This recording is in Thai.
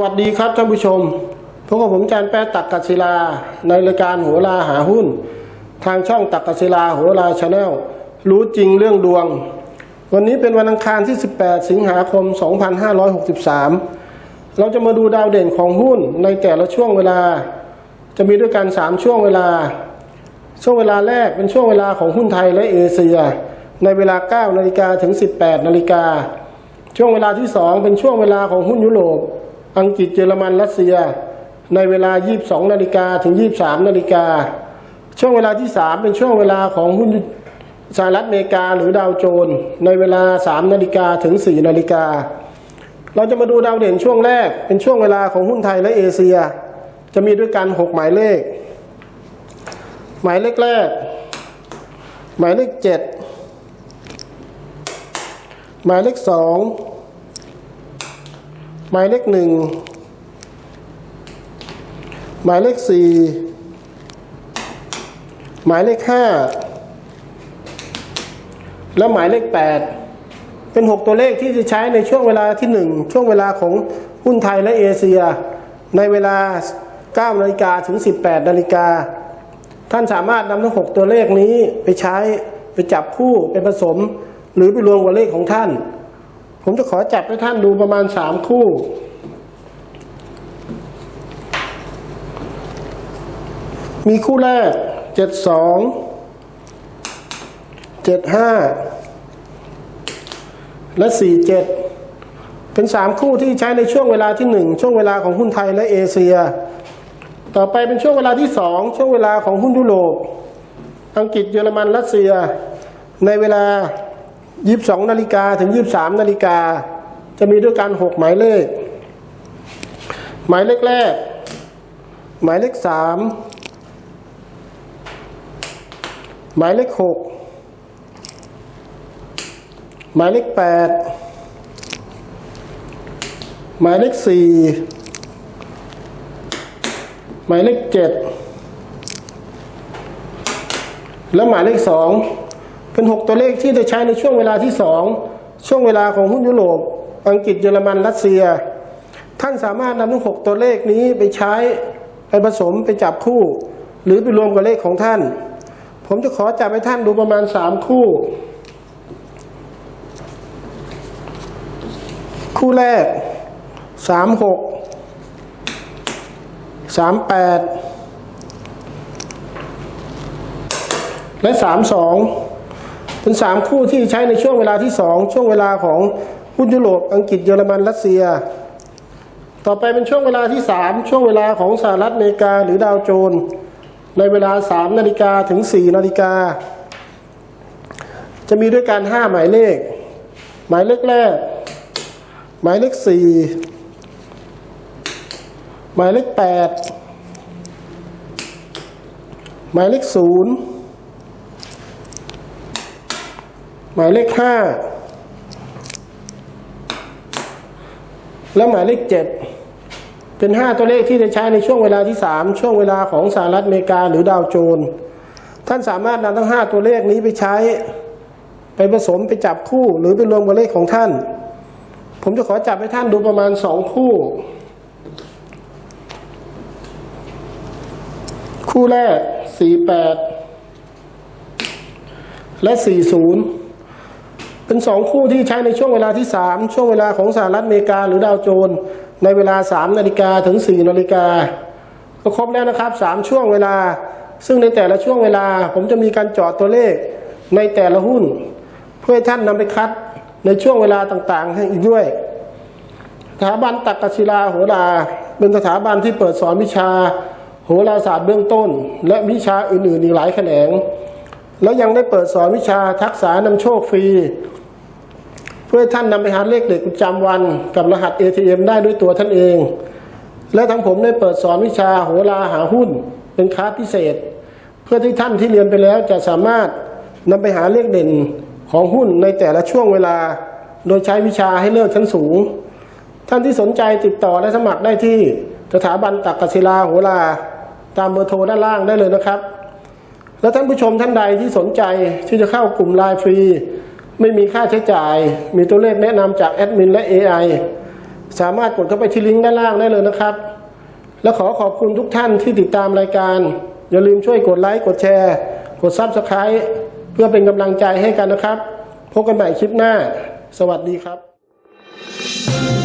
วัสดีครับท่านผู้ชม พบกับผมจานแป๊ะตักกัศิลา ในรายการโหราหาหุ้น ทางช่องตักกัศิลาโหราชาแนลรู้จริงเรื่องดวง วันนี้เป็นวันอังคารที่ 18 สิงหาคม 2563 เราจะมาดูดาวเด่นของหุ้นในแต่ละช่วงเวลา จะมีด้วยกัน 3 ช่วงเวลา ช่วงเวลาแรกเป็นช่วงเวลาของหุ้นไทยและเอเชีย ในเวลา 9 นาฬิกาถึง 18 นาฬิกา ช่วงเวลาที่ 2 เป็นช่วงเวลาของหุ้นยุโรป อังกฤษเยอรมันรัสเซีย ในเวลา 22 นาฬิกาถึง 23 นาฬิกา ช่วงเวลาที่ 3 เป็นช่วงเวลาของหุ้นสหรัฐอเมริกาหรือดาวโจนส์ในเวลา 3 นาฬิกาถึง 4 นาฬิกา เราจะมาดูดาวเด่นช่วงแรก เป็นช่วงเวลาของหุ้นไทยและเอเชีย จะมีด้วยกัน 6 หมายเลข หมายเลขแรก หมายเลขเจ็ดหมายเลขสอง หมายเลขหนึ่งหมายเลขสี่หมายเลขห้าและหมายเลขแปดเป็นหกตัวเลขที่จะใช้ในช่วงเวลาที่หนึ่งช่วงเวลาของหุ้นไทยและเอเชีย ในเวลา 9 นาฬิกาถึง 18 นาฬิกา ท่านสามารถนำทั้งหกตัวเลขนี้ไปใช้ไปจับคู่ไปผสม หรือไปรวมกับเลขของท่าน ผมจะขอจับให้ท่านดูประมาณสามคู่ มีคู่แรกเจ็ดสองเจ็ดห้าและสี่เจ็ดเป็นสามคู่ที่ใช้ในช่วงเวลาที่หนึ่งช่วงเวลาของหุ้นไทยและเอเชีย ต่อไปเป็นช่วงเวลาที่สองช่วงเวลาของหุ้นยุโรปอังกฤษเยอรมันรัสเซีย ในเวลา 22นาฬิกาถึง23นาฬิกา จะมีด้วยกัน6หมายเลข หมายเลขแรก หมายเลข3หมายเลข6หมายเลข8หมายเลข4หมายเลข7และหมายเลข2 เป็น 6 ตัวเลขที่จะใช้ในช่วงเวลาที่ 2 ช่วงเวลาของหุ้นยุโรป อังกฤษเยอรมันรัสเซีย ท่านสามารถนำทั้ง 6 ตัวเลขนี้ไปใช้ไปผสมไปจับคู่ หรือไปรวมกับเลขของท่าน ผมจะขอจับให้ท่านดูประมาณ 3 คู่ คู่แรก 3 6 3 8 และ 3 2 เป็น3คู่ที่ใช้ในช่วงเวลาที่2ช่วงเวลาของหุ้นยุโรปอังกฤษเยอรมันรัสเซีย ต่อไปเป็นช่วงเวลาที่3ช่วงเวลาของสหรัฐอเมริกาหรือดาวโจนส์ในเวลา3นาฬิกาถึง4นาฬิกา จะมีด้วยกัน5หมายเลข หมายเลขแรก หมายเลข4หมายเลข8หมายเลข0 หมายเลขห้าและหมายเลขเจ็ดเป็นห้าตัวเลขที่จะใช้ในช่วงเวลาที่สามช่วงเวลาของสหรัฐอเมริกาหรือดาวโจนส์ท่านสามารถนำทั้งห้าตัวเลขนี้ไปใช้ ไปผสมไปจับคู่หรือไปรวมกับเลขของท่าน ผมจะขอจับให้ท่านดูประมาณสองคู่ คู่แรกสี่แปดและสี่ศูนย์ เป็นสองคู่ที่ใช้ในช่วงเวลาที่สามช่วงเวลาของสหรัฐอเมริกา หรือดาวโจนส์ในเวลาสามนาฬิกาถึงสี่นาฬิกาก็ครบแล้วนะครับสามช่วงเวลา ซึ่งในแต่ละช่วงเวลา ผมจะมีการเจาะตัวเลขในแต่ละหุ้น เพื่อให้ท่านนำไปคัดในช่วงเวลาต่างๆ ให้อีกด้วยสถาบันตักกศิลาโหราเป็นสถาบันที่เปิดสอนวิชาโหราศาสตร์เบื้องต้น และวิชาอื่นๆอีกหลายแขนง แล้วยังได้เปิดสอนวิชาทักษะนำโชคฟรี พื่อให้ท่านนำไปหาเลขเด็กประจำวันกับรหัส ATM ได้ด้วยตัวท่านเอง และทั้งผมได้เปิดสอนวิชาโหราหาหุ้น เป็นคลาสพิเศษ เพื่อที่ท่านที่เรียนไปแล้วจะสามารถนำไปหาเลขเด่นของหุ้นในแต่ละช่วงเวลา โดยใช้วิชาให้เลิศชั้นสูง ท่านที่สนใจติดต่อและสมัครได้ที่สถาบันตักกศิลาโหราตามเบอร์โทรด้านล่างได้เลยนะครับ และท่านผู้ชมท่านใดที่สนใจที่จะเข้ากลุ่มไลน์ฟรี ไม่มีค่าใช้จ่าย มีตัวเลขแนะนำจากแอดมินและ AI สามารถกดเข้าไปที่ลิงก์ด้านล่างได้เลยนะครับ และขอขอบคุณทุกท่านที่ติดตามรายการ อย่าลืมช่วยกดไลค์กดแชร์ กดซับสไคร b e เพื่อเป็นกำลังใจให้กันนะครับ พบกันใหม่คลิปหน้า สวัสดีครับ